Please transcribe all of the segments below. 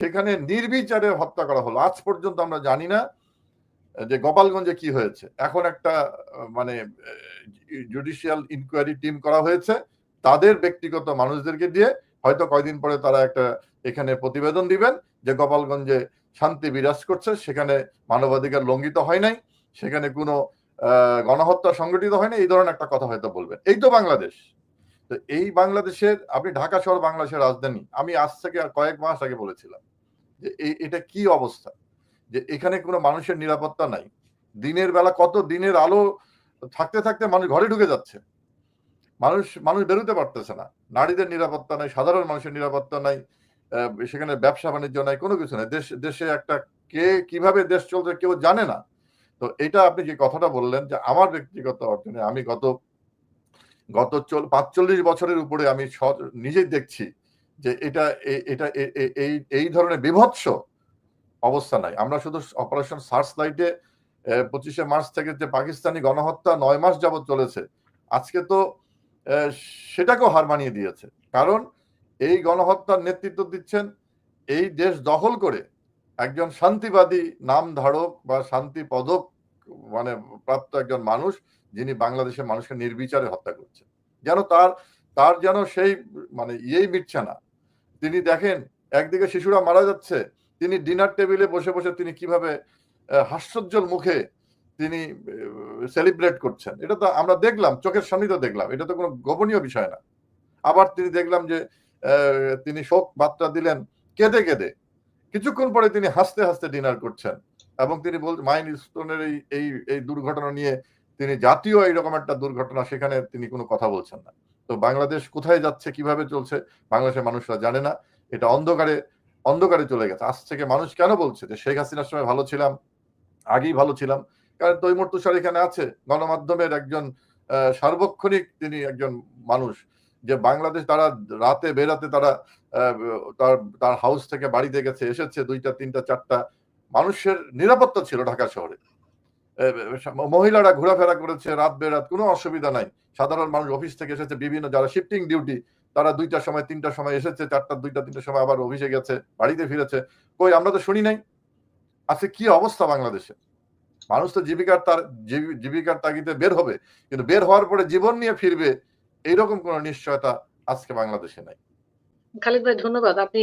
সেখানে নির্বিচারে হত্যা করা হলো। আজ পর্যন্ত আমরা জানি না যে গোপালগঞ্জে কি হয়েছে। এখন একটা মানে জুডিশিয়াল ইনকোয়ারি টিম করা হয়েছে তাদের ব্যক্তিগত মানুষদেরকে দিয়ে। হয়তো কয়দিন পরে তারা একটা এখানে প্রতিবেদন দিবেন যে গোপালগঞ্জে শান্তি বিরাজ করছে। সেখানে মানবাধিকার লঙ্ঘিত হয় নাই। সেখানে কোনো গণহত্যা সংগঠিত হয় না এই ধরনের একটা কথা হয়তো বলবেন। এই তো বাংলাদেশ। তো এই বাংলাদেশের, আপনি ঢাকা শহর বাংলাদেশের রাজধানী। আমি আজ থেকে কয়েক মাস আগে বলেছিলাম। যে এটা কি অবস্থা? যে এখানে কোনো মানুষের নিরাপত্তা নাই। দিনের বেলা কত দিনের আলো থাকতে থাকতে মানুষ ঘরে ঢুকে যাচ্ছে। মানুষ মানুষ বেরোতে পারতেছে না। নারীদের নিরাপত্তা নাই, সাধারণ মানুষের নিরাপত্তা নাই সেখানে ব্যবসা বাণিজ্য নাই, কোনো কিছু নাই। দেশ, দেশে একটা কে কীভাবে দেশ চলছে কেউ জানে না। তো এটা আপনি যে কথাটা বললেন যে আমার ব্যক্তিগত অর্জনে আমি গত গত চল, পাঁচচল্লিশ বছরের উপরে আমি নিজেই দেখছি যে এটা এটা এই এই ধরনের বিভৎস অবস্থা নাই। আমরা শুধু অপারেশন সার্চ লাইটে পঁচিশে মার্চ থেকে যে পাকিস্তানি গণহত্যা নয় মাস যাবৎ চলেছে, আজকে তো সেটাকেও হার মানিয়ে দিয়েছে। কারণ এই গণহত্যার নেতৃত্ব দিচ্ছেন এই দেশ দখল করে একজন শান্তিবাদী নাম ধারক বা শান্তি পদক মানে প্রাপ্ত একজন মানুষ যিনি বাংলাদেশের মানুষকে নির্বিচারে হত্যা করছেন। যেন তার তার যেন সেই মানে ইয়েই মিটছে না। তিনি দেখেন, একদিকে শিশুরা মারা যাচ্ছে, তিনি ডিনার টেবিলে বসে বসে তিনি কীভাবে হাস্যোজ্জ্বল মুখে তিনি সেলিব্রেট করছেন। এটা তো আমরা দেখলাম, চোখের সান্নিধ্য দেখলাম, এটা তো কোনো গোপনীয় বিষয় না। আবার তিনি দেখলাম যে তিনি শোক বার্তা দিলেন কেঁদে কেঁদে। কিছুক্ষণ পরে তিনি হাসতে হাসতে ডিনার করছেন এবং তিনি বল মাইন স্টোনের এই এই দুর্ঘটনা নিয়ে তিনি জাতীয় এইরকম একটা দুর্ঘটনা, সেখানে তিনি কোনো কথা বলছেন না। তো বাংলাদেশ কোথায় যাচ্ছে, কীভাবে চলছে, বাংলাদেশের মানুষরা জানে না। এটা অন্ধকারে অন্ধকারে চলে গেছে। আজ থেকে মানুষ কেন বলছে যে শেখ হাসিনার সময় ভালো ছিলাম, আগেই ভালো ছিলাম? কারণ তৈমুর তুষার এখানে আছে। গণমাধ্যমের একজন সার্বক্ষণিক তিনি একজন মানুষ যে বাংলাদেশ তারা রাতে বেরাতে তারা তার তার হাউস থেকে বাড়িতে গেছে, এসেছে দুইটা, তিনটা, চারটা। মানুষের নিরাপত্তা ছিল ঢাকা শহরে। মহিলারা ঘোরাফেরা করেছে রাত বেরাত, কোনো অসুবিধা নাই। সাধারণ মানুষ অফিস থেকে এসেছে, বিভিন্ন যারা শিফটিং ডিউটি তারা দুইটার সময় তিনটার সময় এসেছে, চারটা, দুইটা তিনটার সময় আবার অফিসে গেছে, বাড়িতে ফিরেছে। কই, আমরা তো শুনি নাই? আজকে কি অবস্থা বাংলাদেশে? মানুষ তো জীবিকার তার জীবিকার তাগিদে বের হবে, কিন্তু বের হওয়ার পরে জীবন নিয়ে ফিরবে, এইরকম কোন নিশ্চয়তা আজকে বাংলাদেশে নাই। খালিদ ভাই, ধন্যবাদ। আপনি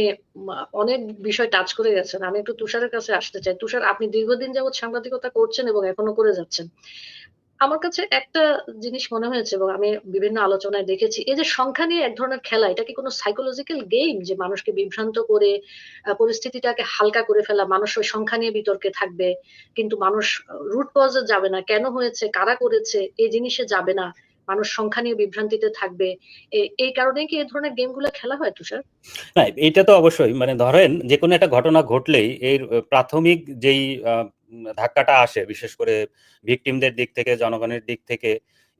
অনেক বিষয় টাচ করে গেছেন। আমি একটু তুষারের কাছে আসতে চাই। তুষার, আপনি দীর্ঘদিন যাবৎ সাংবাদিকতা করছেন এবং এখনও করে যাচ্ছেন। আমার কাছে একটা জিনিস মনে হয়েছে এবং আমি বিভিন্ন আলোচনায় দেখেছি, এই যে সংখ্যা নিয়ে এক ধরনের খেলা, এটা কি কোনো সাইকোলজিক্যাল গেম যে মানুষকে বিভ্রান্ত করে পরিস্থিতিটাকে হালকা করে ফেলা, মানুষ ওই সংখ্যা নিয়ে বিতর্কে থাকবে, কিন্তু মানুষ রুট কজে যাবে না, কেন হয়েছে, কারা করেছে, এই জিনিসে যাবে না? মানুষ সংখ্যা নিয়ে বিভ্রান্তিতে থাকবে। এই কারণে কি এই ধরনের গেমগুলো খেলা হয়, তুষার? না, এটা তো অবশ্যই। মানে ধরেন যে কোনো একটা ঘটনা ঘটলেই এর প্রাথমিক যেই ধাক্কাটা আসে, বিশেষ করে ভিকটিমদের দিক থেকে, জনগণের দিক থেকে,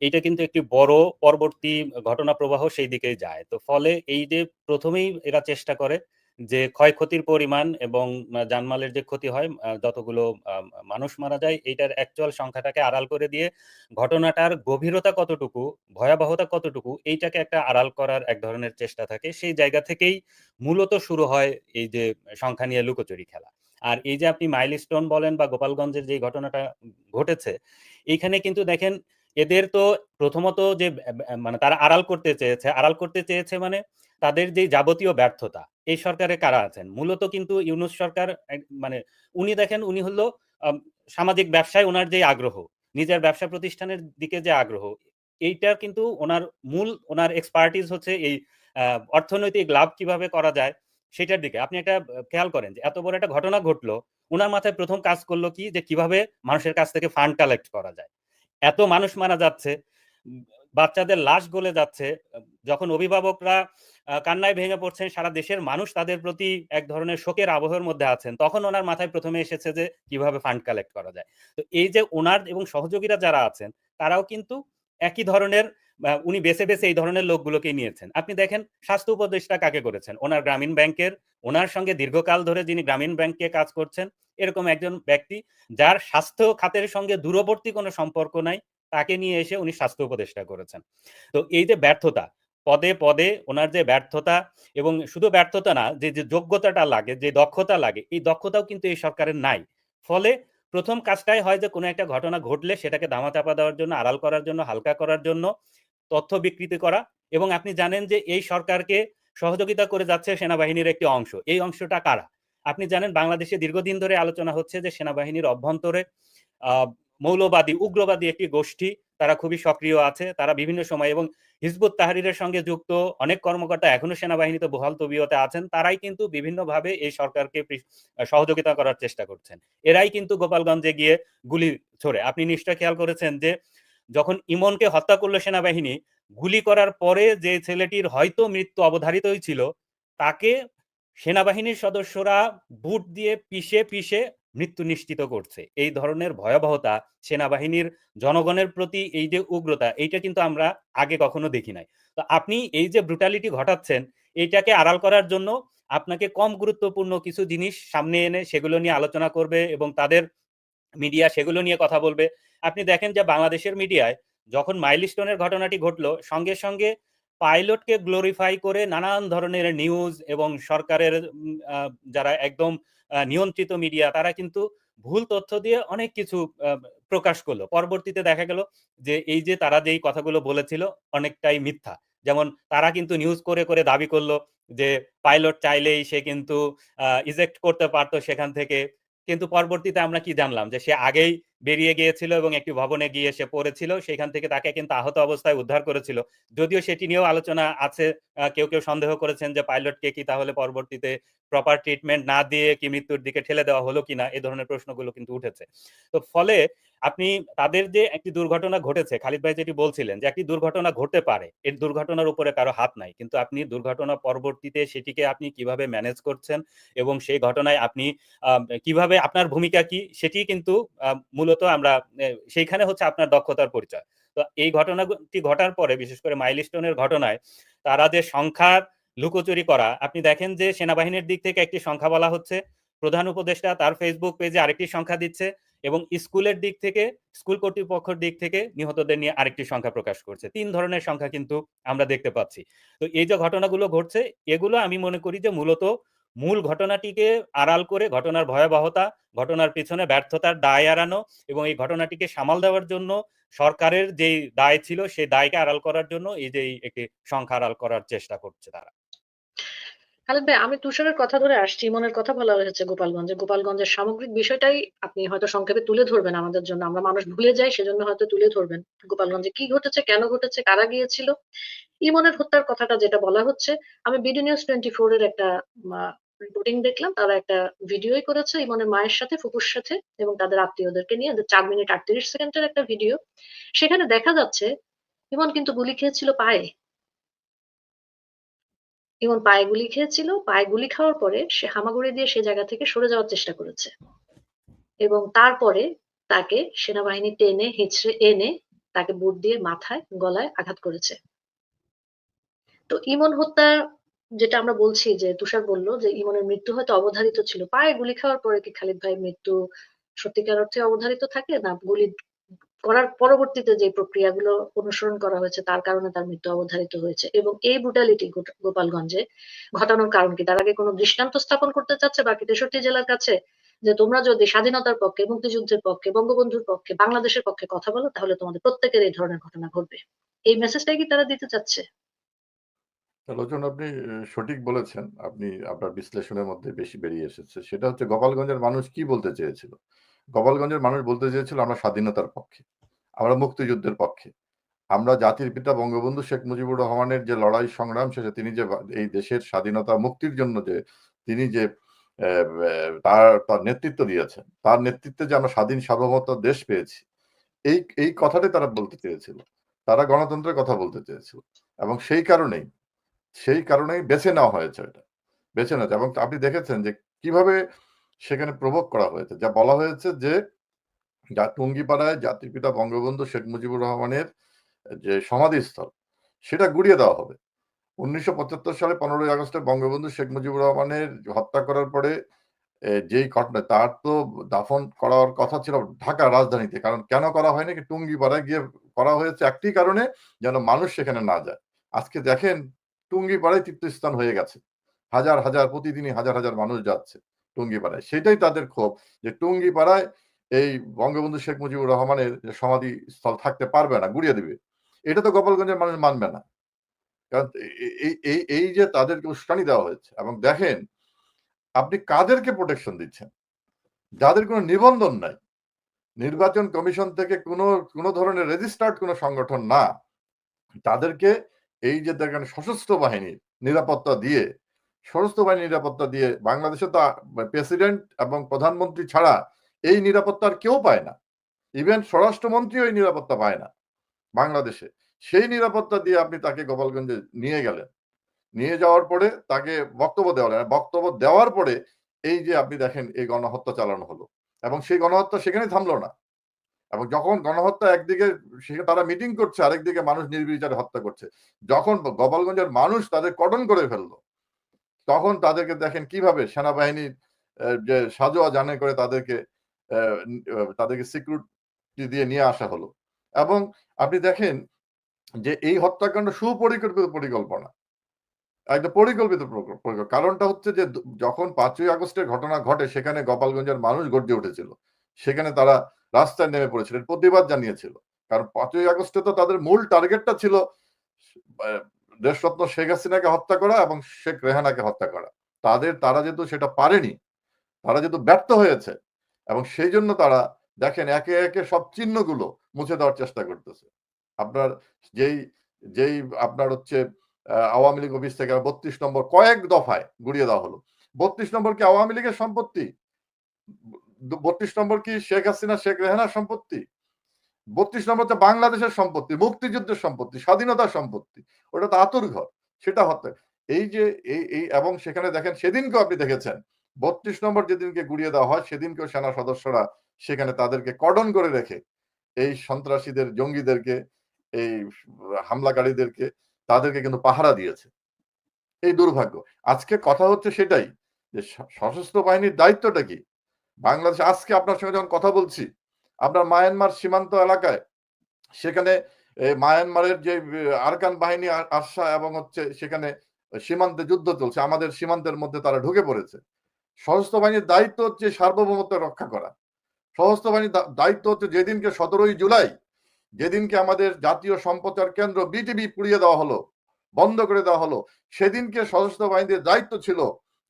এইটা কিন্তু একটি বড় পরবর্তী ঘটনা প্রবাহ সেই দিকেই যায়। তো ফলে এই যে প্রথমেই এরা চেষ্টা করে যে ক্ষয়ক্ষতির পরিমাণ এবং জানমালের যে ক্ষতি হয় যতগুলো মানুষ মারা যায়, এইটার অ্যাকচুয়াল সংখ্যাটাকে আড়াল করে দিয়ে ঘটনাটার গভীরতা কতটুকু, ভয়াবহতা কতটুকু, এইটাকে একটা আড়াল করার এক ধরনের চেষ্টা থাকে। সেই জায়গা থেকেই মূলত শুরু হয় এই যে সংখ্যা নিয়ে লুকোচুরি খেলা। আর এই যে আপনি মাইলস্টোন বলেন বা গোপালগঞ্জের যে ঘটনাটা ঘটেছে, এইখানে কিন্তু দেখেন এদের তো প্রথমত যে মানে তারা আড়াল করতে চেয়েছে, আড়াল করতে চেয়েছে মানে তাদের যে যাবতীয় ব্যর্থতা, এই সরকারে কারা আছেন? মূলত কিন্তু ইউনুস সরকার মানে উনি দেখেন, উনি হলো সামাজিক ব্যবসায় ওনার যে আগ্রহ, নিজের ব্যবসা প্রতিষ্ঠানের দিকে যে আগ্রহ, এইটার কিন্তু ওনার মূল, ওনার এক্সপার্টিস হচ্ছে এই অর্থনৈতিক লাভ কীভাবে করা যায়, সেটার দিকে। আপনি একটা খেয়াল করেন যে এত বড় একটা ঘটনা ঘটলো ওনার মাথায় প্রথম কাজ করল কি? যে কীভাবে মানুষের কাছ থেকে ফান্ড কালেক্ট করা যায়। এত মানুষ মারা যাচ্ছে, বাচ্চাদের লাশ গলে যাচ্ছে, যখন অভিভাবকরা কান্নায় ভেঙে পড়ছেন সারা দেশের মানুষ, তাদের প্রতি এক ধরনের শোকের আবহের মধ্যে আছেন। তখন ওনার মাথায় প্রথমে এসেছে যে, কীভাবে ফান্ড কালেক্ট করা যায়। তো এই যে ওনার এবং সহযোগীরা যারা আছেন, তারাও কিন্তু একই ধরনের উনি বেছে বেছে এই ধরনের লোকগুলোকে নিয়েছেন। আপনি দেখেন, স্বাস্থ্য উপদেষ্টা কাকে করেছেন? ওনার গ্রামীণ ব্যাংকের, ওনার সঙ্গে দীর্ঘকাল ধরে যিনি গ্রামীণ ব্যাংকে কাজ করছেন, এরকম একজন ব্যক্তি যার স্বাস্থ্য খাতের সঙ্গে দূরবর্তী কোনো সম্পর্ক নাই, তাকে নিয়ে এসে উনি স্বাস্থ্য উপদেষ্টা করেছেন। তো এই যে ব্যর্থতা পদে পদে ওনার যে ব্যর্থতা এবং শুধু ব্যর্থতা না, যে যে যোগ্যতাটা লাগে, যে দক্ষতা লাগে, এই দক্ষতাও কিন্তু এই সরকারের নাই। ফলে প্রথম কাজটাই হয় যে, কোনো একটা ঘটনা ঘটলে সেটাকে ধামাচাপা দেওয়ার জন্য, আড়াল করার জন্য, হালকা করার জন্য তথ্য বিকৃতি করা এবং আপনি জানেন যে, এই সরকারকে সহযোগিতা করে যাচ্ছে সেনাবাহিনীর একটি অংশ। এই অংশটা কারা? আপনি জানেন বাংলাদেশে দীর্ঘদিন ধরে আলোচনা হচ্ছে যে, সেনাবাহিনীর অভ্যন্তরে মৌলবাদী, উগ্রবাদী একটি গোষ্ঠী তারা খুবই সক্রিয় আছে, তারা বিভিন্ন সময় এবং হিজবুত তাহরিরের সঙ্গে যুক্ত অনেক কর্মকর্তা এখনও সেনাবাহিনীতে বহাল তবিয়তে আছেন, তারাই কিন্তু বিভিন্নভাবে এই সরকারকে সহযোগিতা করার চেষ্টা করছেন। এরাই কিন্তু গোপালগঞ্জে গিয়ে গুলি ছোড়ে। আপনি নিশ্চয় খেয়াল করেছেন যে, যখন ইমনকে হত্যা করল সেনাবাহিনী, গুলি করার পরে যে ছেলেটির হয়তো মৃত্যু অবধারিতই ছিল, তাকে সেনাবাহিনীর সদস্যরা বুট দিয়ে পিষে পিষে মৃত্যু নিশ্চিত করছে। এই ধরনের ভয়াবহতা সেনাবাহিনীর জনগণের প্রতি এই যে উগ্রতা, এইটা কিন্তু আমরা আগে কখনো দেখি নাই। তো আপনি এই যে ব্রুটালিটি ঘটাচ্ছেন, এইটাকে আড়াল করার জন্য আপনাকে কম গুরুত্বপূর্ণ কিছু জিনিস সামনে এনে সেগুলো নিয়ে আলোচনা করবে এবং তাদের মিডিয়া সেগুলো নিয়ে কথা বলবে। আপনি দেখেন যে বাংলাদেশের মিডিয়ায় যখন মাইলস্টোনের ঘটনাটি ঘটলো, সঙ্গে সঙ্গে পাইলটকে গ্লোরিফাই করে নানান ধরনের নিউজ এবং সরকারের যারা একদম নিয়ন্ত্রিত মিডিয়া তারা কিন্তু ভুল তথ্য দিয়ে অনেক কিছু প্রকাশ করল। পরবর্তীতে দেখা গেল যে, এই যে তারা যেই কথাগুলো বলেছিল অনেকটাই মিথ্যা। যেমন তারা কিন্তু নিউজ করে করে দাবি করল যে পাইলট চাইলেই সে কিন্তু ইজেক্ট করতে পারতো সেখান থেকে। কিন্তু পরবর্তীতে আমরা কি জানলাম যে, সে আগেই বেরিয়ে গিয়েছিল এবং একটি ভবনে গিয়ে সে পড়েছিল সেখান থেকে তাকে কিন্তু আহত অবস্থায় উদ্ধার করেছিল। যদিও সেটি নিয়েও আলোচনা আছে কেউ কেউ সন্দেহ করেছেন যে পাইলটকে কি তাহলে পরবর্তীতে প্রপার ট্রিটমেন্ট না দিয়ে কি মৃত্যুর দিকে ঠেলে দেওয়া হলো কিনা, এ ধরনের প্রশ্নগুলো কিন্তু উঠেছে। তো ফলে আপনি তাদের যে একটি দুর্ঘটনা ঘটেছে, খালিদ ভাই যেটি বলছিলেন যে একটি দুর্ঘটনা ঘটতে পারে, এর দুর্ঘটনার উপরে কারও হাত নাই। কিন্তু আপনি দুর্ঘটনা পরবর্তীতে সেটিকে আপনি কীভাবে ম্যানেজ করছেন এবং সেই ঘটনায় আপনি কীভাবে আপনার ভূমিকা কি সেটি কিন্তু মূলত আমরা সেইখানে হচ্ছে আপনার দক্ষতার পরিচয়। তো এই ঘটনাটি ঘটার পরে, বিশেষ করে মাইলস্টোনের ঘটনায়, তারা যে সংখ্যার লুকোচুরি করা, আপনি দেখেন যে সেনাবাহিনীর দিক থেকে একটি সংখ্যা বলা হচ্ছে প্রধান উপদেষ্টা তার ফেসবুক পেজে আরেকটি সংখ্যা দিচ্ছে এবং স্কুলের দিক থেকে, স্কুল কর্তৃপক্ষের দিক থেকে নিহতদের নিয়ে আরেকটি সংখ্যা প্রকাশ করছে। তিন ধরনের সংখ্যা কিন্তু আমরা দেখতে পাচ্ছি। তো এই যে ঘটনাগুলো ঘটছে, এগুলো আমি মনে করি যে মূলত মূল ঘটনাটিকে আড়াল করে ঘটনার ভয়াবহতা, ঘটনার পিছনে ব্যর্থতার দায় এড়ানো এবং এই ঘটনাটিকে সামাল দেওয়ার জন্য সরকারের যেই দায় ছিল, সেই দায়কে আড়াল করার জন্য এই যে একটি সংখ্যা আড়াল করার চেষ্টা করছে তারা। খালেদ ভাই, আমি তুষারের কথা ধরে আসছি, ইমনের কথা বলা হয়েছে গোপালগঞ্জে। গোপালগঞ্জের সামগ্রিক বিষয়টাই আপনি হয়তো সংক্ষেপে তুলে ধরবেন আমাদের জন্য। আমরা মানুষ ভুলে যাই, সেজন্য হয়তো তুলে ধরবেন। গোপালগঞ্জে কি ঘটেছে, কেন ঘটেছে, কারা গিয়েছিল? ইমনের হত্যার কথাটা যেটা বলা হচ্ছে, আমি বিডি নিউজ টোয়েন্টি ফোর এর একটা রিপোর্টিং দেখলাম। তারা একটা ভিডিওই করেছে ইমনের মায়ের সাথে, ফুপুর সাথে এবং তাদের আত্মীয়দেরকে নিয়ে চার মিনিট আটত্রিশ সেকেন্ডের একটা ভিডিও। সেখানে দেখা যাচ্ছে, ইমন কিন্তু গুলি খেয়েছিল পায়ে। ইমন পায়ে গুলি খেয়েছিল। পায়ে গুলি খাওয়ার পরে সে হামাগুড়ি দিয়ে সে জায়গা থেকে সরে যাওয়ার চেষ্টা করেছে। এবং তারপরে তাকে সেনাবাহিনী টেনে, হিচড়ে এনে তাকে বুট দিয়ে মাথায়, গলায় আঘাত করেছে। তো ইমন হত্যা যেটা আমরা বলছি যে তুষার বলল যে ইমনের মৃত্যু হয়তো অবধারিত ছিল। পায়ে গুলি খাওয়ার পরে কি খালিদ ভাই মৃত্যু সত্যিকার অর্থে অবধারিত থাকে? না গুলি করার পরবর্তীতে যে প্রক্রিয়াগুলো অনুসরণ করা হয়েছে, তার কারণে তার মৃত্যু অবধারিত হয়েছে এবং এই ব্রুটালিটি গোপালগঞ্জে ঘটানোর কারণ কি? তার আগে কোনো দৃষ্টান্ত স্থাপন করতে চাচ্ছে বাকি তেষট্টি জেলার কাছে যে তোমরা যদি স্বাধীনতার পক্ষে, মুক্তিযুদ্ধের পক্ষে, বঙ্গবন্ধুর পক্ষে, বাংলাদেশের পক্ষে কথা বলো, তাহলে তোমাদের প্রত্যেকের এই ধরনের ঘটনা ঘটবে। এই মেসেজটাই কি তারা দিতে চাচ্ছে? লোচন আপনি সঠিক বলেছেন। আপনি আপনার বিশ্লেষণের মধ্যে বেশি বেরিয়ে এসেছে। সেটা হচ্ছে গোপালগঞ্জের মানুষ কি বলতে চেয়েছিল? গোপালগঞ্জের মানুষ বলতে চেয়েছিল, আমরা স্বাধীনতার পক্ষে, আমরা মুক্তিযুদ্ধের পক্ষে। আমরা জাতির পিতা বঙ্গবন্ধু শেখ মুজিবুর রহমানের যে লড়াই সংগ্রাম শেষে তিনি যে এই দেশের স্বাধীনতা মুক্তির জন্য যে, তিনি যে তার তার নেতৃত্ব দিয়েছেন, তার নেতৃত্বে যে আমরা স্বাধীন সার্বভৌমত্ব দেশ পেয়েছি। এই এই কথাটাই তারা বলতে চেয়েছিল, তারা গণতন্ত্রের কথা বলতে চেয়েছিল। এবং সেই কারণেই সেই কারণেই বেছে নেওয়া হয়েছে এটা, বেছে নেওয়া এবং আপনি দেখেছেন যে কীভাবে সেখানে প্রভোগ করা হয়েছে। যা বলা হয়েছে যে, যা টুঙ্গিপাড়ায় জাতির পিতা বঙ্গবন্ধু শেখ মুজিবুর রহমানের যে সমাধিস্থল, সেটা গুড়িয়ে দেওয়া হবে। উনিশশো পঁচাত্তর সালে পনেরোই আগস্টে বঙ্গবন্ধু শেখ মুজিবুর রহমানের হত্যা করার পরে যেই ঘটনা, তার তো দাফন করার কথা ছিল ঢাকা রাজধানীতে। কারণ কেন করা হয়নি কি? টুঙ্গিপাড়ায় গিয়ে করা হয়েছে একটি কারণে যেন মানুষ সেখানে না যায়। আজকে দেখেন, টুঙ্গিপাড়ায় তীর্থস্থান হয়ে গেছে। হাজার হাজার, প্রতিদিনই হাজার হাজার মানুষ যাচ্ছে। টুঙ্গিপাড়ায়। সেটাই তাদের ক্ষোভ যে টুঙ্গিপাড়ায় এই বঙ্গবন্ধু শেখ মুজিবুর রহমানের সমাধি স্থল থাকতে পারবে না, গুড়িয়ে দিবে। এটা তো গোপালগঞ্জের মানুষ মানবে না। কারণ এই এই যে তাদেরকে উস্কানি দেওয়া হয়েছে এবং দেখেন আপনি কাদেরকে প্রোটেকশন দিচ্ছেন? যাদের কোনো নিবন্ধন নাই। নির্বাচন কমিশন থেকে কোনো কোনো ধরনের রেজিস্টার্ড কোনো সংগঠন না। তাদেরকে এই যে দেখেন সশস্ত্র বাহিনীর নিরাপত্তা দিয়ে সশস্ত্র বাহিনীর নিরাপত্তা দিয়ে বাংলাদেশে তো প্রেসিডেন্ট এবং প্রধানমন্ত্রী ছাড়া এই নিরাপত্তা আর কেউ পায় না। ইভেন স্বরাষ্ট্রমন্ত্রীও এই নিরাপত্তা পায় না বাংলাদেশে। সেই নিরাপত্তা দিয়ে আপনি তাকে গোপালগঞ্জে নিয়ে গেলেন। নিয়ে যাওয়ার পরে তাকে বক্তব্য দেওয়া বক্তব্য দেওয়ার পরে এই যে আপনি দেখেন এই গণহত্যা চালানো হলো। এবং সেই গণহত্যা সেখানে থামলো না। এবং যখন গণহত্যা একদিকে তারা মিটিং করছে, আরেকদিকে মানুষ নির্বিচারে হত্যা করছে। যখন গোপালগঞ্জের মানুষ তাদের কটন করে ফেলল। তখন তাদেরকে দেখেন কীভাবে সেনাবাহিনীর যে সাজোয়া জানে করে তাদেরকে তাদেরকে সিকিউরিটি দিয়ে নিয়ে আসা হলো। এবং আপনি দেখেন যে এই হত্যাকাণ্ড সুপরিকল্পিত পরিকল্পনা। একটা পরিকল্পিত কারণটা হচ্ছে যে যখন পাঁচই আগস্টের ঘটনা ঘটে, সেখানে গোপালগঞ্জের মানুষ গর্জে উঠেছিল। সেখানে তারা রাস্তায় নেমে পড়েছিলেন প্রতিবাদ জানিয়েছিল। কারণ পাঁচই আগস্টে তো তাদের মূল টার্গেটটা ছিল দেশরত্ন শেখ হাসিনাকে হত্যা করা এবং শেখ রেহানাকে হত্যা করা। তাদের, তারা যেহেতু সেটা পারেনি, তারা যেহেতু ব্যর্থ হয়েছে এবং সেই জন্য তারা দেখেন একে একে সব চিহ্নগুলো মুছে দেওয়ার চেষ্টা করতেছে। আপনার যেই যেই আপনার হচ্ছে আওয়ামী লীগ অফিস থেকে বত্রিশ নম্বর কয়েক দফায় গুড়িয়ে দেওয়া হলো। বত্রিশ নম্বর কি আওয়ামী লীগের সম্পত্তি? বত্রিশ নম্বর কি শেখ হাসিনা, শেখ রেহানার সম্পত্তি? বত্রিশ নম্বর হচ্ছে বাংলাদেশের সম্পত্তি, মুক্তিযুদ্ধের সম্পত্তি স্বাধীনতার সম্পত্তি, ওটা তো আতুর ঘর, সেটা হত্যা এই যে, এই এই, এবং সেখানে দেখেন সেদিনকেও আপনি দেখেছেন, বত্রিশ নম্বর যেদিনকে গুড়িয়ে দেওয়া হয়, সেদিনকেও সেনা সদস্যরা সেখানে তাদেরকে কর্ডন করে রেখে, এই সন্ত্রাসীদের, জঙ্গিদেরকে, এই হামলাকারীদেরকে তাদেরকে কিন্তু পাহারা দিয়েছে। এই দুর্ভাগ্য। আজকে কথা হচ্ছে সেটাই, যে সশস্ত্র বাহিনীর দায়িত্বটা কি? বাংলাদেশ, আজকে আপনার সঙ্গে যখন কথা বলছি আপনার মায়ানমার সীমান্ত এলাকায়, সেখানে মায়ানমারের যে আরকান বাহিনী আ- আসা এবং হচ্ছে সেখানে সীমান্তে যুদ্ধ চলছে, আমাদের সীমান্তের মধ্যে তারা ঢুকে পড়েছে। সশস্ত্র বাহিনীর দায়িত্ব হচ্ছে সার্বভৌমত্ব রক্ষা করা। সশস্ত্র বাহিনীর দায়িত্ব হচ্ছে যেদিনকে সতেরোই জুলাই, যেদিনকে আমাদের জাতীয় সম্প্রচার কেন্দ্র বিটিভি পুড়িয়ে দেওয়া হলো, বন্ধ করে দেওয়া হলো, সেদিনকে সশস্ত্র বাহিনীর দায়িত্ব ছিল।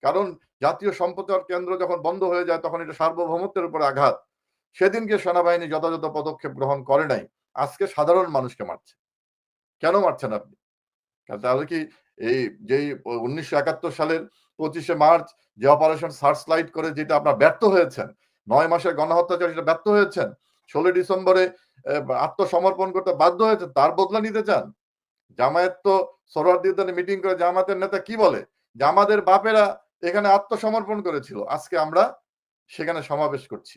কারণ জাতীয় সম্প্রচার কেন্দ্র যখন বন্ধ হয়ে যায়, তখন এটা সার্বভৌমত্বের উপর আঘাত। সেদিনকে সেনাবাহিনী যথাযথ পদক্ষেপ গ্রহণ করে নাই। আজকে সাধারণ মানুষকে মারছে। কেন মারছেন আপনি? তাহলে কি এই যেই উনিশশো সালের পঁচিশে মার্চ যে অপারেশন সার্চ লাইট করে যেটা আপনার ব্যর্থ হয়েছেন, নয় মাসের গণহত্যাচার সেটা ব্যর্থ হয়েছেন, ষোলোই ডিসেম্বরে আত্মসমর্পণ করতে বাধ্য হয়েছে তার বদলা নিতে চান? জামায়াত তো সরোয়ার্দিতে মিটিং করে জামাতের নেতা কি বলে? যে আমাদের বাপেরা এখানে আত্মসমর্পণ করেছিল। আজকে আমরা সেখানে সমাবেশ করছি।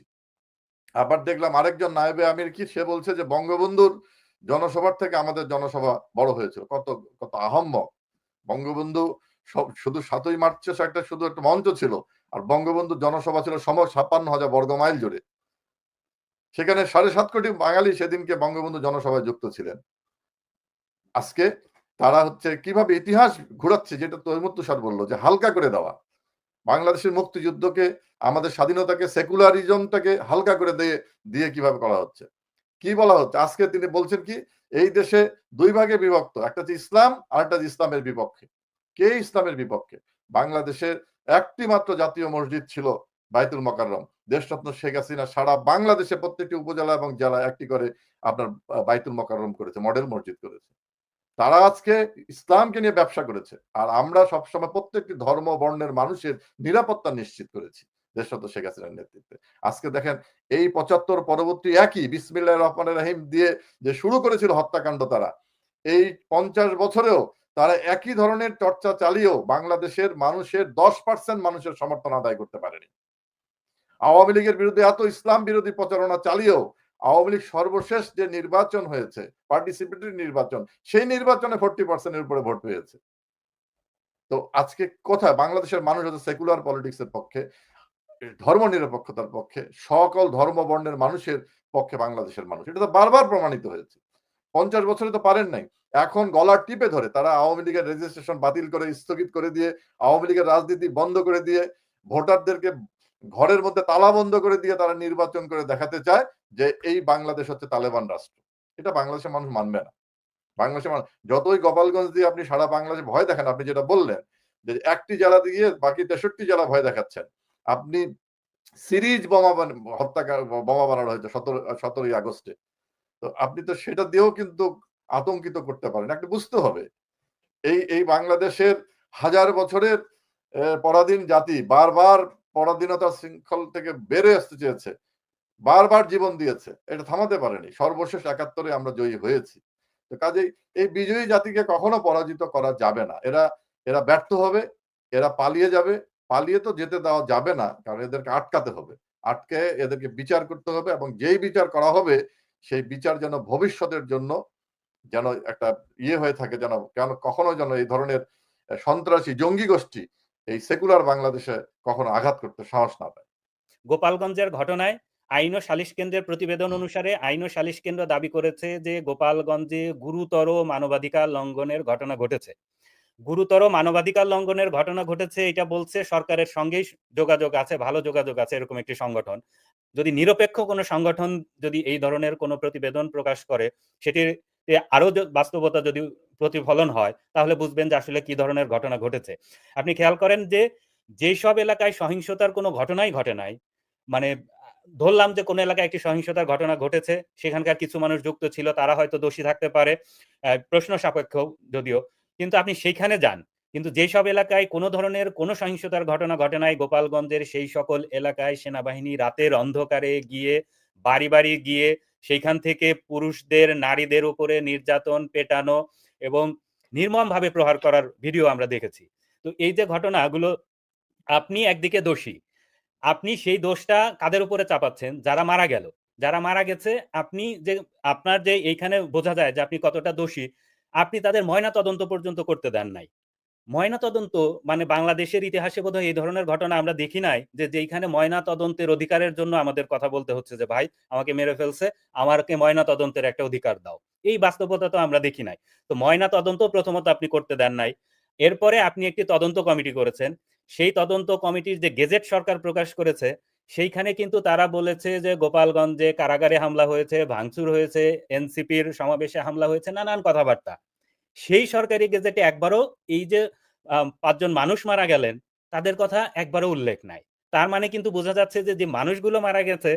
আবার দেখলাম আরেকজন নায়েবে আমির কি, সে বলছে যে, বঙ্গবন্ধুর জনসভার থেকে আমাদের জনসভা বড় হয়েছিল। কত কত আহম্মক। বঙ্গবন্ধু সব- শুধু সাতই মার্চে একটা, শুধু একটা মঞ্চ ছিল, আর বঙ্গবন্ধু জনসভা ছিল সম ছাপ্পান্ন হাজার বর্গ মাইল জুড়ে। সেখানে সাড়ে সাত কোটি বাঙালি সেদিনকে বঙ্গবন্ধু জনসভায় যুক্ত ছিলেন। আজকে তারা হচ্ছে, কীভাবে ইতিহাস ঘোরাচ্ছে, যেটা তৈমুর তুষার বলল যে, হালকা করে দেওয়া। বাংলাদেশের মুক্তিযুদ্ধকে, আমাদের স্বাধীনতাকে, সেকুলারিজমটাকে হালকা করে দিয়ে দিয়ে কীভাবে করা হচ্ছে? কি বলা হচ্ছে? আজকে তিনি বলছেন কি, এই দেশে দুই ভাগে বিভক্ত, একটা হচ্ছে ইসলাম, আর একটা ইসলামের বিপক্ষে। কে ইসলামের বিপক্ষে? বাংলাদেশের একটি মাত্র জাতীয় মসজিদ ছিল বাইতুল মকাররম। দেশরত্ন শেখ হাসিনা সারা বাংলাদেশে প্রত্যেকটি উপজেলা এবং জেলা একটি করে আপনার বাইতুল মকাররম করেছে, মডেল মসজিদ করেছে। তারা আজকে ইসলামকে নিয়ে ব্যবসা করেছে। আর আমরা সবসময় প্রত্যেকটি ধর্ম, বর্ণের মানুষের নিরাপত্তা নিশ্চিত করেছি দেশত শেখ হাসিনার নেতৃত্বে। আজকে দেখেন এই পঁচাত্তর পরবর্তী একই বিসমিল্লাহ রহমান রাহিম দিয়ে যে শুরু করেছিল হত্যাকাণ্ড তারা, এই পঞ্চাশ বছরেও তারা একই ধরনের চর্চা চালিয়েও বাংলাদেশের মানুষের দশ পার্সেন্ট মানুষের সমর্থন আদায় করতে পারেনি। আওয়ামী লীগের বিরুদ্ধে এত ইসলাম বিরোধী প্রচারণা চালিয়েও আওয়ামী লীগ সর্বশেষ যে নির্বাচন হয়েছে পার্টিসিপেটরি নির্বাচন, সেই নির্বাচনে ফোরটি পার্সেন্টের উপরে ভোট পেয়েছে তো আজকে কোথায়? বাংলাদেশের মানুষ হচ্ছে সেকুলার পলিটিক্সের পক্ষে, ধর্ম নিরপেক্ষতার পক্ষে, সকল ধর্ম বর্ণের মানুষের পক্ষে বাংলাদেশের মানুষ। এটা তো বারবার প্রমাণিত হয়েছে। পঞ্চাশ বছরে তো পারেন নাই। এখন গলার টিপে ধরে তারা আওয়ামী লীগের রেজিস্ট্রেশন বাতিল করে, স্থগিত করে দিয়ে, আওয়ামী লীগের রাজনীতি বন্ধ করে দিয়ে, ভোটারদেরকে ঘরের মধ্যে তালা বন্ধ করে দিয়ে তারা নির্বাচন করে দেখাতে চায় যে এই বাংলাদেশ হচ্ছে তালেবান রাষ্ট্র। এটা বাংলাদেশের মানুষ মানবে না। বাংলাদেশের মানুষ, যতই গোপালগঞ্জ দিয়ে আপনি সারা বাংলাদেশে ভয় দেখেন, আপনি যেটা বললেন যে একটি জেলা দিয়ে বাকি তেষট্টি জেলা ভয় দেখাচ্ছেন, আপনি সিরিজ বোমা হত্যা বোমা বানানো হয়েছে সতেরো, সতেরোই আগস্টে। তো আপনি তো সেটা দিয়েও কিন্তু আতঙ্কিত করতে পারেন একটা বুঝতে হবে। এই এই বাংলাদেশের হাজার বছরের পরাধীন জাতি বারবার পরাধীনতার শৃঙ্খল থেকে বেড়ে আসতে চেয়েছে। বারবার জীবন দিয়েছে। এটা থামাতে পারেনি। সর্বশেষ একাত্তরে আমরা জয়ী হয়েছি। তো কাজেই এই বিজয়ী জাতিকে কখনো পরাজিত করা যাবে না। এরা এরা ব্যর্থ হবে, এরা পালিয়ে যাবে। পালিয়ে তো যেতে দেওয়া যাবে না, কারণ এদেরকে আটকাতে হবে। আটকে এদেরকে বিচার করতে হবে এবং যেই বিচার করা হবে, সেই বিচার যেন ভবিষ্যতের জন্য যেন একটা ইয়ে হয়ে থাকে যেন, কেন, কখনো যেন এই ধরনের সন্ত্রাসী, জঙ্গি গোষ্ঠী এই সেকুলার বাংলাদেশে কখনো আঘাত করতে সাহস না পায়। গোপালগঞ্জের ঘটনায় আইন ও সালিশ কেন্দ্রের প্রতিবেদন অনুসারে আইন ও সালিশ কেন্দ্র দাবি করেছে যে গোপালগঞ্জে গুরুতর মানবাধিকার লঙ্ঘনের ঘটনা ঘটেছে। গুরুতর মানবাধিকার লঙ্ঘনের ঘটনা ঘটেছে এটা বলছে সরকারের সঙ্গেই যোগাযোগ আছে ভালো যোগাযোগ আছে এরকম একটি সংগঠন। যদি নিরপেক্ষ কোনো সংগঠন যদি এই ধরনের কোনো প্রতিবেদন প্রকাশ করে সেটির আরও বাস্তবতা যদি প্রতিফলন হয়, তাহলে বুঝবেন যে আসলে কি ধরনের ঘটনা ঘটেছে। আপনি খেয়াল করেন যে, যেসব এলাকায় সহিংসতার কোনো ঘটনাই ঘটে নাই মানে ধরলাম যে কোন এলাকায় একটি সহিংসতার ঘটনা ঘটেছে, সেখানকার কিছু মানুষ যুক্ত ছিল, তারা হয়তো দোষী থাকতে পারে প্রশ্ন সাপেক্ষ যদিও, কিন্তু আপনি সেইখানে যান, কিন্তু যেসব এলাকায় কোনো ধরনের কোনো সহিংসতার ঘটনা ঘটে নাই, গোপালগঞ্জের সেই সকল এলাকায় সেনাবাহিনী রাতের অন্ধকারে গিয়ে, বাড়ি বাড়ি গিয়ে, সেইখান থেকে পুরুষদের, নারীদের উপরে নির্যাতন, পেটানো এবং নির্মমভাবে প্রহার করার ভিডিও আমরা দেখেছি। তো এই যে ঘটনাগুলো, আপনি একদিকে দোষী, আপনি সেই দোষটা কাদের উপরে চাপাচ্ছেন? যারা মারা গেল। যারা মারা গেছে, আপনি যে, আপনার যে এইখানে বোঝা যায় যে আপনি কতটা দোষী, আপনি তাদের ময়না তদন্ত পর্যন্ত করতে দেন নাই। ময়না তদন্ত মানে বাংলাদেশের ইতিহাসে বোধহয় এই ধরনের ঘটনা আমরা দেখি নাই, যে যেইখানে ময়না তদন্তের অধিকারের জন্য আমাদের কথা বলতে হচ্ছে যে, ভাই, আমাকে মেরে ফেলছে, আমাকে ময়না তদন্তের একটা অধিকার দাও। এই বাস্তবতা তো আমরা দেখি নাই। তো ময়না তদন্ত প্রথমত আপনি করতে দেন নাই। এরপরে আপনি একটি তদন্ত কমিটি করেছেন। সেই তদন্ত কমিটির যে গেজেট সরকার প্রকাশ করেছে, সেইখানে কিন্তু তারা বলেছে যে, গোপালগঞ্জে কারাগারে হামলা হয়েছে, ভাঙচুর হয়েছে, এনসিপির সমাবেশে হামলা হয়েছে, নানান কথাবার্তা। সেই সরকারি গেজেটে একবারও এই যে পাঁচজন মানুষ মারা গেলেন, তাদের কথা একবারও উল্লেখ নাই। তার মানে কিন্তু বোঝা যাচ্ছে যে যে মানুষগুলো মারা গেছে,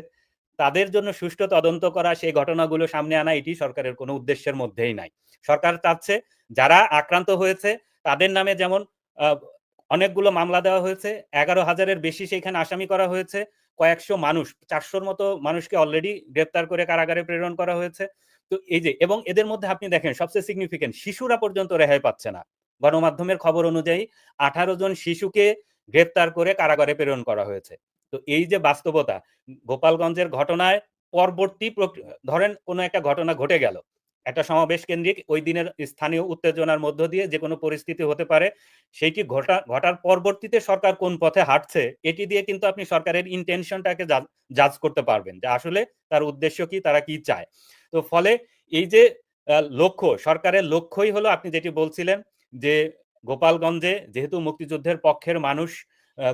তাদের জন্য সুষ্ঠু তদন্ত করা, সেই ঘটনাগুলো সামনে আনা এটি সরকারের কোনো উদ্দেশ্যের মধ্যেই নাই। সরকার চাচ্ছে, যারা আক্রান্ত হয়েছে, তাদের নামে যেমন অনেকগুলো মামলা দেওয়া হয়েছে, এগারো হাজারের বেশি সেখানে আসামি করা হয়েছে, কয়েকশো মানুষ, চারশোর মতো মানুষকে অলরেডি গ্রেপ্তার করে কারাগারে প্রেরণ করা হয়েছে। তো এই যে, এবং এদের মধ্যে আপনি দেখেন, সবচেয়ে সিগনিফিকেন্ট শিশুরা পর্যন্ত রেহাই পাচ্ছে না। গণমাধ্যমের খবর অনুযায়ী আঠারো জন শিশুকে গ্রেপ্তার করে কারাগারে প্রেরণ করা হয়েছে। তো এই যে বাস্তবতা, গোপালগঞ্জের ঘটনায় পরবর্তী ধরেন কোনো একটা ঘটনা ঘটে গেল, একটা সমাবেশ কেন্দ্রিক, ওই দিনের স্থানীয় উত্তেজনার মধ্য দিয়ে যে কোনো পরিস্থিতি হতে পারে সেইটি ঘটা, ঘটার পরবর্তীতে সরকার কোন পথে হাঁটছে, এটি দিয়ে কিন্তু আপনি সরকারের ইন্টেনশনটাকে জাজ করতে পারবেন যে আসলে তার উদ্দেশ্য কি, তারা কি চায়। তো ফলে এই যে লক্ষ্য, সরকারের লক্ষ্যই হলো আপনি যেটি বলছিলেন যে, গোপালগঞ্জে যেহেতু মুক্তিযুদ্ধের পক্ষের মানুষ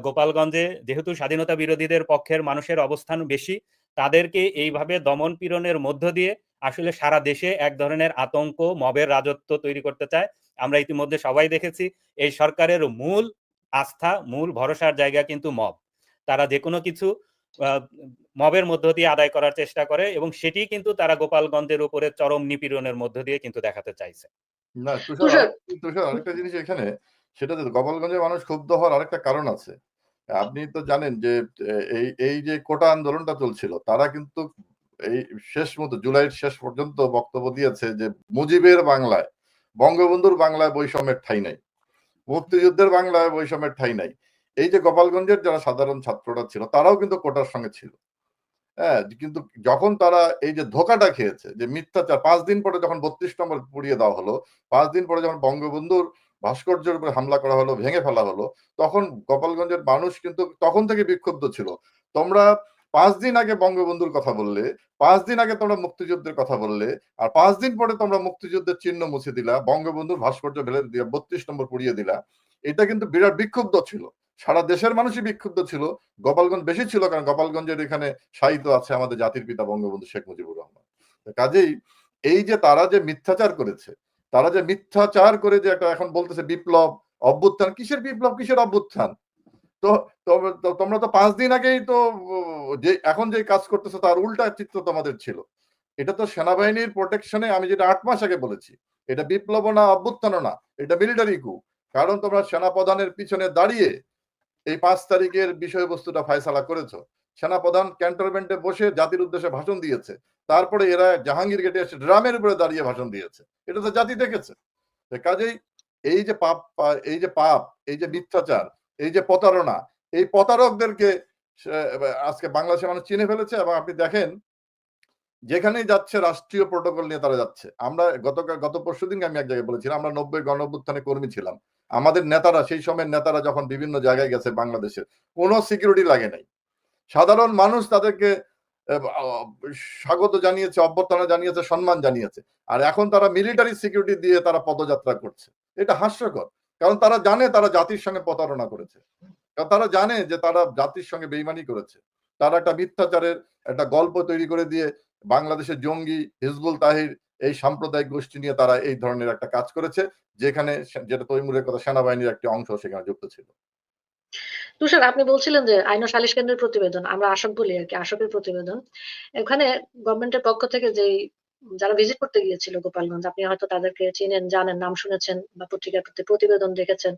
গোপালগঞ্জে যেহেতু স্বাধীনতা বিরোধীদের পক্ষের মানুষের অবস্থান বেশি, তাদেরকে এইভাবে দমন পীড়নের মধ্য দিয়ে আসলে সারা দেশে এক ধরনের আতঙ্ক, মবের রাজত্ব তৈরি করতে চায়। আমরা ইতিমধ্যে সবাই দেখেছি, এই সরকারের মূল আস্থা, মূল ভরসার জায়গা কিন্তু মব। তারা যে কোনো কিছু মবের মধ্য দিয়ে আদায় করার চেষ্টা করে এবং সেটি কিন্তু তারা গোপালগঞ্জের উপরে চরম নিপীড়নের মধ্য দিয়ে কিন্তু দেখাতে চাইছে। না তুষার। আরেকটা- জিনিস এখানে সেটা যে গোপালগঞ্জের মানুষ ক্ষুব্ধ হওয়ার আরেকটা কারণ আছে। আপনি তো জানেন যে এই এই যে কোটা আন্দোলনটা চলছিল তারা কিন্তু এই শেষ মতো জুলাইয়ের শেষ পর্যন্ত বক্তব্য দিয়েছে যে মুজিবের বাংলায় বঙ্গবন্ধুর বাংলায় বৈষম্যের ঠাই নাই মুক্তিযুদ্ধের বাংলায় বৈষম্যের ঠাই নাই। এই যে গোপালগঞ্জের যারা সাধারণ ছাত্ররা ছিল তারাও কিন্তু কোটার সঙ্গে ছিল। হ্যাঁ কিন্তু যখন তারা এই যে ধোকাটা খেয়েছে, যে মিথ্যাচার, পাঁচ দিন পরে যখন বত্রিশ নম্বর পুড়িয়ে দেওয়া হলো, পাঁচ দিন পরে যখন বঙ্গবন্ধুর ভাস্কর্যের উপরে হামলা করা হলো, ভেঙে ফেলা হলো, তখন গোপালগঞ্জের মানুষ কিন্তু তখন থেকে বিক্ষুব্ধ ছিল। তোমরা পাঁচ দিন আগে বঙ্গবন্ধুর কথা বললে, পাঁচ দিন আগে তোমরা মুক্তিযুদ্ধের কথা বললে, আর পাঁচ দিন পরে তোমরা মুক্তিযুদ্ধের চিহ্ন মুছে দিলা, বঙ্গবন্ধুর ভাস্কর্য ঢেলে দিয়ে বত্রিশ নম্বর পুড়িয়ে দিলা। এটা কিন্তু বিরাট বিক্ষুব্ধ ছিল। সারা দেশের মানুষই বিক্ষুব্ধ ছিল। গোপালগঞ্জ বেশি ছিল কারণ গোপালগঞ্জের এখানে সাহিত্য আছে আমাদের জাতির পিতা বঙ্গবন্ধু শেখ মুজিবুর রহমান। কাজেই এই যে তারা যে মিথ্যাচার করেছে, তারা যে মিথ্যাচার করে যে একটা এখন বলতেছে বিপ্লব, অভ্যুত্থান, কিসের বিপ্লব, কিসের অভ্যুত্থান? তো তোমরা তো পাঁচ দিন আগেই তো যে এখন যে কাজ করতেছে তার উল্টা চিত্র তোমাদের ছিল। এটা তো সেনাবাহিনীর প্রোটেকশনে আমি যেটা আট মাস আগে বলেছি। এটা বিপ্লব না অভ্যুত্থান না। এটা মিলিটারি কু কারণ তোমরা সেনাপ্রধানের পিছনে দাঁড়িয়ে এই পাঁচ তারিখের বিষয়বস্তুটা ফায়সালা করেছ। সেনাপ্রধান ক্যান্টনমেন্টে বসে জাতির উদ্দেশ্যে ভাষণ দিয়েছে। তারপরে এরা জাহাঙ্গীর গেটে এসে ড্রামের উপরে দাঁড়িয়ে ভাষণ দিয়েছে। এটা তো জাতি দেখেছে। কাজেই এই যে পাপ, এই যে পাপ, এই যে মিথ্যাচার, এই যে প্রতারণা, এই প্রতারকদেরকে আজকে বাংলাদেশের মানুষ চিনে ফেলেছে এবং আপনি দেখেন, যেখানেই যাচ্ছে রাষ্ট্রীয় প্রোটোকল নিয়ে তারা যাচ্ছে। আমরা গতকাল, গত পরশু দিন আমি এক জায়গায় বলেছিলাম, আমরা নব্বই গণ কর্মী ছিলাম। আমাদের নেতারা, সেই সময়ের নেতারা যখন বিভিন্ন জায়গায় গেছে বাংলাদেশের, কোনো সিকিউরিটি লাগে নাই। সাধারণ মানুষ তাদেরকে স্বাগত জানিয়েছে, অভ্যর্থনা জানিয়েছে, সম্মান জানিয়েছে। আর এখন তারা মিলিটারি সিকিউরিটি দিয়ে তারা পদযাত্রা করছে। এটা হাস্যকর। কারণ তারা জানে তারা জাতির সঙ্গে প্রতারণা করেছে। কারণ তারা জানে যে তারা জাতির সঙ্গে বেইমানি করেছে। তারা একটা মিথ্যাচারের একটা গল্প তৈরি করে দিয়ে বাংলাদেশের জঙ্গি হিজবুল তাহির এই সাম্প্রদায়িক গোষ্ঠী নিয়ে তারা এই ধরনের একটা কাজ করেছে, যেখানে যেটা তৈমুরের কথা সেনাবাহিনীর একটি অংশ সেখানে যুক্ত ছিল। তুষার, আপনি বলছিলেন যে আইন সালিশ কেন্দ্রের প্রতিবেদন, আমরা আশক বলি আর কি, আশকের প্রতিবেদন। এখানে গভর্নমেন্টের পক্ষ থেকে যেই যারা ভিজিট করতে গিয়েছিল গোপালগঞ্জ, আপনি হয়তো তাদেরকে চিনেন, জানেন, নাম শুনেছেন বা পত্রিকার প্রতি প্রতিবেদন দেখেছেন।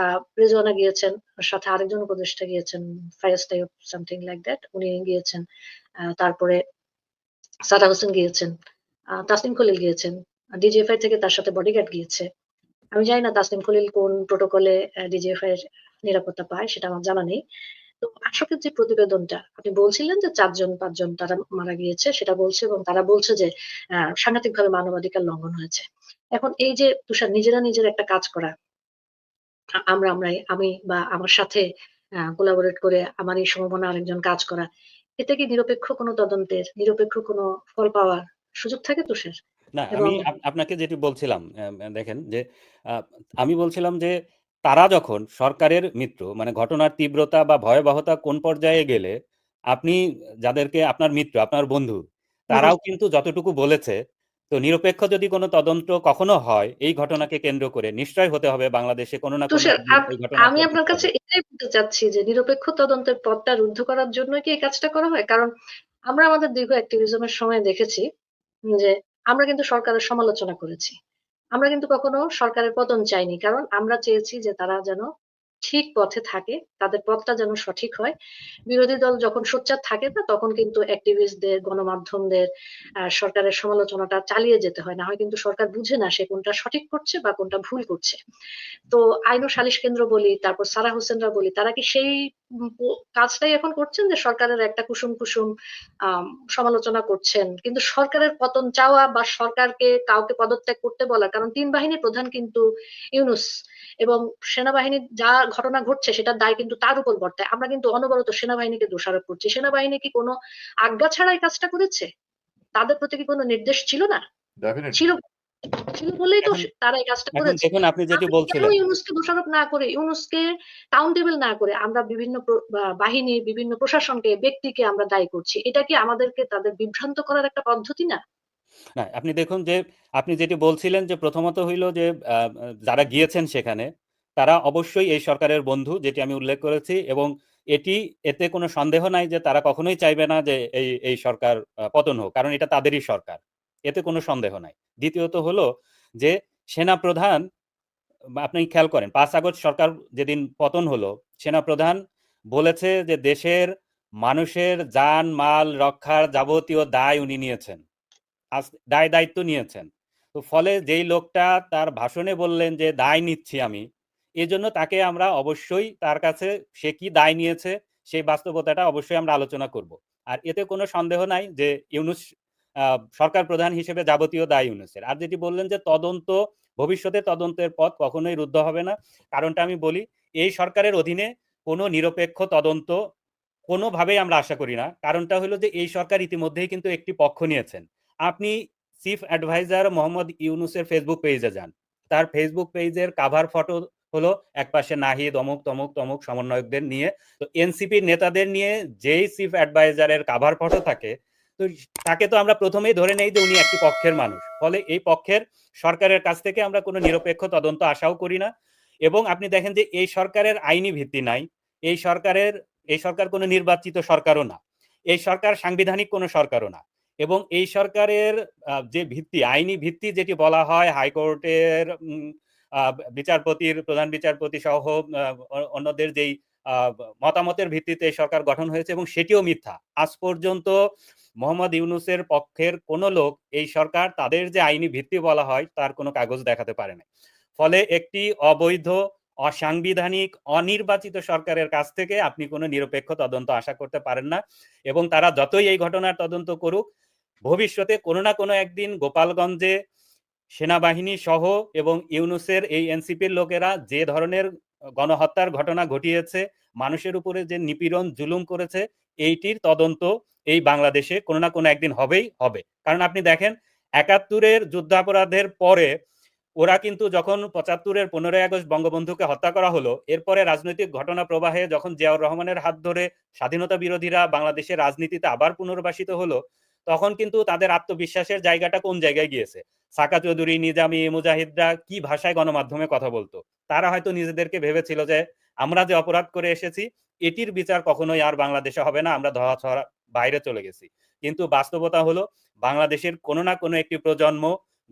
আহ, রিজওয়ানা গিয়েছেন সাথে আরেকজন উপদেষ্টা গিয়েছেন Fayaz type something like that উনি গিয়েছেন। তারপরে সাদা হোসেন গিয়েছেন। তাসনিম খলিল গিয়েছেন। ডিজিএফআই থেকে তার সাথে বডিগার্ড গিয়েছে। আমি জানি না তাসনিম খলিল কোন প্রোটোকলে ডিজিএফআই এর নিরাপত্তা পায় সেটা আমার জানা নেই। তো আশকের যে প্রতিবেদনটা আপনি বলছিলেন যে চারজন পাঁচজন তারা মারা গিয়েছে সেটা বলছে এবং তারা বলছে যে আহ, সাংঘাতিকভাবে মানবাধিকার লঙ্ঘন হয়েছে। এখন এই যে তুষার নিজেরা নিজের একটা কাজ করা আমরা আমরাই আমি বা আমার সাথে কোলাবোরেট করে আমার এই সম্ভাবনা আরেকজন কাজ করা এতে কি নিরপেক্ষ কোনো তদন্তের নিরপেক্ষ কোনো ফল পাওয়ার সুযোগ থাকে তুষার না আমি আপনাকে যেটি বলছিলাম দেখেন যে আমি বলছিলাম যে তারা যখন সরকারের মিত্র মানে ঘটনার তীব্রতা বা ভয়াবহতা কোন পর্যায়ে গেলে আপনি যাদেরকে আপনার মিত্র আপনার বন্ধু তারাও কিন্তু যতটুকু বলেছে তো নিরপেক্ষ যদি কোনো তদন্ত কখনো হয় এই ঘটনাকে কেন্দ্র করে নিশ্চয় হতে হবে বাংলাদেশে কোনো না আমি আপনার কাছে এটাই বলতে চাচ্ছি যে নিরপেক্ষ তদন্তের পথটা রুদ্ধ করার জন্য কি এই কাজটা করা হয়? কারণ আমরা আমাদের দীর্ঘ অ্যাক্টিভিজমের সময় দেখেছি যে আমরা কিন্তু সরকারের সমালোচনা করেছি। আমরা কিন্তু কখনো সরকারের পতন চাইনি, কারণ আমরা চেয়েছি যে তারা যেন ঠিক পথে থাকে, তাদের পথটা যেন সঠিক হয়। বিরোধী দল যখন সোচ্চার থাকে না, তখন কিন্তু অ্যাক্টিভিস্টদের গণমাধ্যমদের সরকারের সমালোচনাটা চালিয়ে যেতে হয়। না হয় কিন্তু সরকার বুঝে না সে কোনটা সঠিক করছে বা কোনটা ভুল করছে। তো আইন ও সালিশ কেন্দ্র বলি, তারপর সারা হোসেনরা বলি, তারা কি সেই কাজটাই এখন করছেন যে সরকারের একটা কুসুম কুসুম সমালোচনা করছেন? কিন্তু সরকারের পতন চাওয়া বা সরকারকে কাউকে পদত্যাগ করতে বলা কারণ তিন বাহিনীর প্রধান কিন্তু ইউনুস এবং সেনাবাহিনীর যা ঘটনা ঘটছে সেটার দায় কিন্তু তার উপর বর্তায়। আমরা কিন্তু অনবরত সেনাবাহিনীকে দোষারোপ করছি। সেনাবাহিনী কি কোনো আজ্ঞা ছাড়াই কাজটা করেছে? তাদের প্রতি কি কোনো নির্দেশ ছিল না? ছিল ছিল বলেই তো তারা এই কাজটা করেছে। দেখুন আপনি যেটি বলছিলেন। ইউনুসকে দোষারোপ না করে ইউনুসকে কাউন্টেবল না করে আমরা বিভিন্ন বাহিনী বিভিন্ন প্রশাসনকে ব্যক্তিকে আমরা দায়ী করছি? এটা কি আমাদেরকে তাদের বিভ্রান্ত করার একটা পদ্ধতি না? না আপনি দেখুন যে আপনি যেটি বলছিলেন যে প্রথমত হইল যে যারা গিয়েছেন সেখানে তারা অবশ্যই এই সরকারের বন্ধু, যেটি আমি উল্লেখ করেছি, এবং এটি, এতে কোনো সন্দেহ নাই যে তারা কখনোই চাইবে না যে এই এই সরকার পতন হোক, কারণ এটা তাদেরই সরকার। এতে কোনো সন্দেহ নাই। দ্বিতীয়ত হলো যে সেনা প্রধান আপনি খেয়াল করেন, পাঁচ আগস্ট সরকার যেদিন পতন হলো সেনা প্রধান বলেছে যে দেশের মানুষের যান, মাল রক্ষার যাবতীয় দায় উনি নিয়েছেন। দায় দায়িত্ব নিয়েছেন। তো ফলে যেই লোকটা তার ভাষণে বললেন যে, দায় নিচ্ছি আমি এজন্য তাকে আমরা অবশ্যই তার কাছে, সে কি দায় নিয়েছে, সেই বাস্তবতাটা অবশ্যই আমরা আলোচনা করব। আর এতে কোনো সন্দেহ নাই যে ইউনুস সরকার প্রধান হিসেবে যাবতীয় দায় ইউনুসের। আর যেটি বললেন যে তদন্ত, ভবিষ্যতে তদন্তের পথ কখনোই রুদ্ধ হবে না, কারণটা আমি বলি, এই সরকারের অধীনে কোনো নিরপেক্ষ তদন্ত কোনোভাবেই আমরা আশা করি না। কারণটা হলো যে এই সরকার ইতিমধ্যেই কিন্তু একটি পক্ষ নিয়েছেন। আপনি চিফ অ্যাডভাইজার মোহাম্মদ ইউনুসের ফেসবুক পেজে যান। তার ফেসবুক পেজের কাভার ফটো হলো একপাশে নাহিদ, অমুক, তমুক তমুক সমন্বয়কদের নিয়ে। তো এনসিপির নেতাদের নিয়ে যেই চিফ অ্যাডভাইজারের কাভার ফটো থাকে, তো তাকে তো আমরা প্রথমেই ধরে নেই যে উনি একটি পক্ষের মানুষ। ফলে এই পক্ষের সরকারের কাছ থেকে আমরা কোনো নিরপেক্ষ তদন্ত আশাও করি না। এবং আপনি দেখেন যে এই সরকারের আইনি ভিত্তি নাই। এই সরকারের, এই সরকার কোনো নির্বাচিত সরকারও না। এই সরকার সাংবিধানিক কোনো সরকারও না। এবং এই সরকারের যে ভিত্তি, আইনি ভিত্তি যেটি বলা হয় হাইকোর্টের বিচারপতির, প্রধান বিচারপতি সহ অন্যদের যেই মতামতের ভিত্তিতে সরকার গঠন হয়েছে এবং সেটিও মিথ্যা। আজ পর্যন্ত মোহাম্মদ ইউনুসের পক্ষের কোনো লোক এই সরকার তাদের যে আইনি ভিত্তি বলা হয় তার কোনো কাগজ দেখাতে পারে না ফলে একটি অবৈধ, অসাংবিধানিক, অনির্বাচিত সরকারের কাছ থেকে আপনি কোনো নিরপেক্ষ তদন্ত আশা করতে পারেন না এবং তারা যতই এই ঘটনার তদন্ত করুক, ভবিষ্যতে কোনো না কোনো একদিন গোপালগঞ্জে সেনাবাহিনী সহ এবং ইউনুসের এই এনসিপির লোকেরা যে ধরনের গণহত্যার ঘটনা ঘটিয়েছে, মানুষের উপরে যে নিপীড়ন জুলুম করেছে, এইটির তদন্ত এই বাংলাদেশে কোনো না কোনো একদিন হবেই হবে। কারণ আপনি দেখেন, একাত্তরের যুদ্ধাপরাধের পরে ওরা কিন্তু যখন পঁচাত্তরের পনেরোই আগস্ট বঙ্গবন্ধুকে হত্যা করা হলো, এরপরে রাজনৈতিক ঘটনা প্রবাহে যখন জিয়াউর রহমানের হাত ধরে স্বাধীনতা বিরোধীরা বাংলাদেশের রাজনীতিতে আবার পুনর্বাসিত হলো তখন কিন্তু তাদের আত্মবিশ্বাসের জায়গাটা কোন জায়গায় গিয়েছে? সাকা চৌধুরী, নিজামি, মুজাহিদরা কি ভাষায় গণমাধ্যমে কথা বলতো? তারা হয়তো নিজেদেরকে ভেবেছিল যে আমরা যে অপরাধ করে এসেছি, এটির বিচার কখনোই আর বাংলাদেশে হবে না, আমরা ধরা ছড়া বাইরে চলে গেছি। কিন্তু বাস্তবতা হলো, বাংলাদেশের কোনো না কোনো একটি প্রজন্ম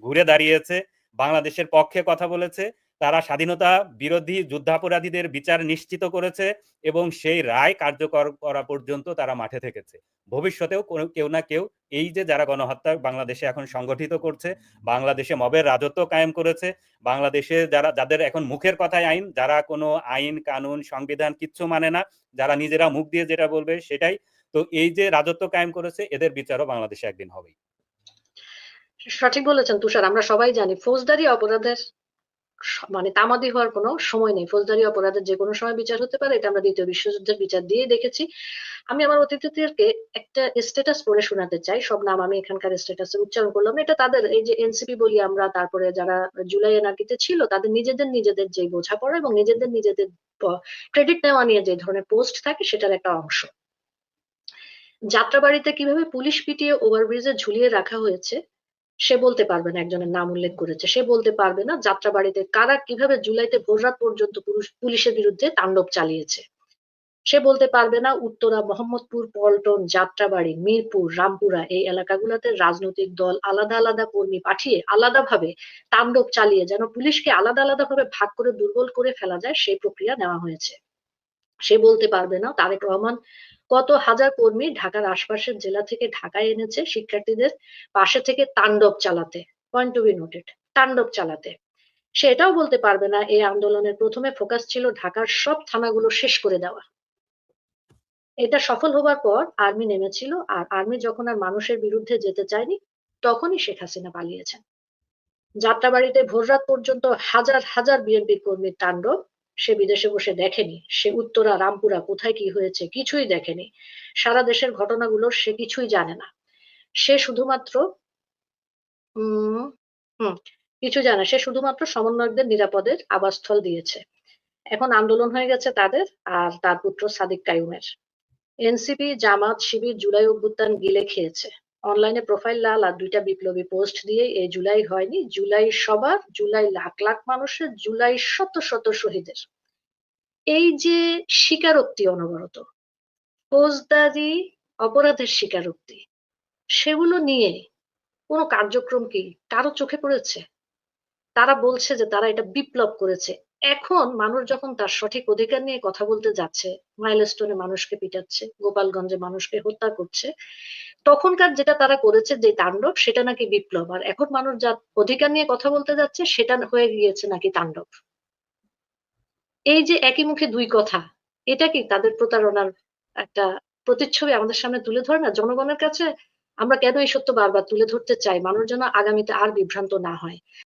ঘুরে দাঁড়িয়েছে, বাংলাদেশের পক্ষে কথা বলেছে তারা স্বাধীনতা বিরোধী যুদ্ধাপরাধীদের বিচার নিশ্চিত করেছে এবং সেই রায় কার্যকর করা পর্যন্ত তারা মাঠে থেকেছে। ভবিষ্যতেও কেউ না কেউ এই যে যারা গণহত্যা বাংলাদেশে এখন সংগঠিত করছে, বাংলাদেশে মবের রাজত্ব কায়েম করেছে, বাংলাদেশে যারা, যাদের এখন মুখের কথায় আইন, যারা কোনো আইন, কানুন, সংবিধান কিচ্ছু মানে না, যারা নিজেরা মুখ দিয়ে যেটা বলবে সেটাই। তো এই যে রাজত্ব কায়েম করেছে, এদের বিচারও বাংলাদেশে একদিন হবেই। সঠিক বলেছেন তুষার, আমরা সবাই জানি, ফৌজদারি অপরাধের মানে তামাদি হওয়ার কোনো সময় নেই। ফৌজদারি অপরাধের যে কোনো সময় বিচার হতে পারে, এটা আমরা দ্বিতীয় বিশ্বযুদ্ধের বিচার দিয়ে দেখেছি। আমি আমার অতিথিদেরকে একটা স্ট্যাটাস পড়ে শোনাতে চাই। সব নাম আমি এখানকার স্ট্যাটাসে উচ্চারণ করলাম। এটা তাদের, এই যে এনসিপি বলি আমরা, তারপরে যারা জুলাই এনআরকিতে ছিল, তাদের নিজেদের নিজেদের যে বোঝাপড়া এবং নিজেদের নিজেদের ক্রেডিট নেওয়া নিয়ে যে ধরনের পোস্ট থাকে, সেটার একটা অংশ। যাত্রাবাড়িতে কীভাবে পুলিশ পিটিয়ে ওভারব্রিজে ঝুলিয়ে রাখা হয়েছে সে বলতে পারবে না, একজনের নাম উল্লেখ করেছে। সে বলতে পারবে না যাত্রাবাড়িতে কারা কীভাবে জুলাইতে ভোররাত পর্যন্ত পুলিশের বিরুদ্ধে তাণ্ডব চালিয়েছে। সে বলতে পারবে না উত্তরা, মোহাম্মদপুর, পল্টন, যাত্রাবাড়ি, মিরপুর, রামপুরা এই এলাকাগুলোতে রাজনৈতিক দল আলাদা আলাদা কর্মী পাঠিয়ে আলাদাভাবে তাণ্ডব চালিয়ে যেন পুলিশকে আলাদা আলাদা ভাবে ভাগ করে দুর্বল করে ফেলা যায়, সেই প্রক্রিয়া নেওয়া হয়েছে। সে বলতে পারবে না তারেক রহমান কত হাজার কর্মী ঢাকার আশপাশের জেলা থেকে ঢাকায় এনেছে শিক্ষার্থীদের পাশে থেকে তাণ্ডব চালাতে পয়েন্ট টু বি নোটেড তাণ্ডব চালাতে। সে এটাও বলতে পারবে না, এই আন্দোলনের প্রথমে ফোকাস ছিল ঢাকার সব থানাগুলো শেষ করে দেওয়া। এটা সফল হবার পর আর্মি নেমেছিল, আর আর্মি যখন আর মানুষের বিরুদ্ধে যেতে চায়নি, তখনই শেখ হাসিনা পালিয়েছেন। যাত্রাবাড়িতে ভোররাত পর্যন্ত হাজার হাজার বিএনপি কর্মীর তাণ্ডব সে বিদেশে বসে দেখেনি, সে উত্তরা রামপুরা কোথায় কি হয়েছে কিছুই দেখেনি, সারা দেশের ঘটনাগুলো সে কিছুই জানে না। সে শুধুমাত্র, উম কিছু জানে সে শুধুমাত্র সমন্বয়কদের নিরাপদের আবাসস্থল দিয়েছে। এখন আন্দোলন হয়ে গেছে তাদের আর তার পুত্র সাদিক কায়ুমের এনসিপি, জামাত, শিবির, জুলাই অভ্যুত্থান গিলে খেয়েছে। অনলাইনে প্রোফাইল লাল আর দুইটা বিপ্লবী পোস্ট দিয়ে এই জুলাই হয়নি। জুলাই সবার, জুলাই লাখ লাখ মানুষের, জুলাই শত শত শহীদের। এই যে স্বীকারোক্তি অনবরত, ফৌজদারি, অপরাধের স্বীকারোক্তি, সেগুলো নিয়ে কোনো কার্যক্রম কি কারও চোখে পড়েছে? তারা বলছে যে তারা এটা বিপ্লব করেছে। এখন মানুষ যখন তার সঠিক অধিকার নিয়ে কথা বলতে যাচ্ছে, মাইলস্টোনে মানুষকে পিটাচ্ছে, গোপালগঞ্জে মানুষকে হত্যা করছে, তখনকার যেটা তারা করেছে যে তাণ্ডব, সেটা নাকি বিপ্লব। আর এখন মানুষ যা অধিকার নিয়ে কথা বলতে যাচ্ছে, সেটা হয়ে গিয়েছে নাকি তাণ্ডব। এই যে একই মুখে দুই কথা, এটা কি তাদের প্রতারণার একটা প্রতিচ্ছবি আমাদের সামনে তুলে ধরে না? জনগণের কাছে আমরা কেন এই সত্য বারবার তুলে ধরতে চাই? মানুষ যেন আগামীতে আর বিভ্রান্ত না হয়।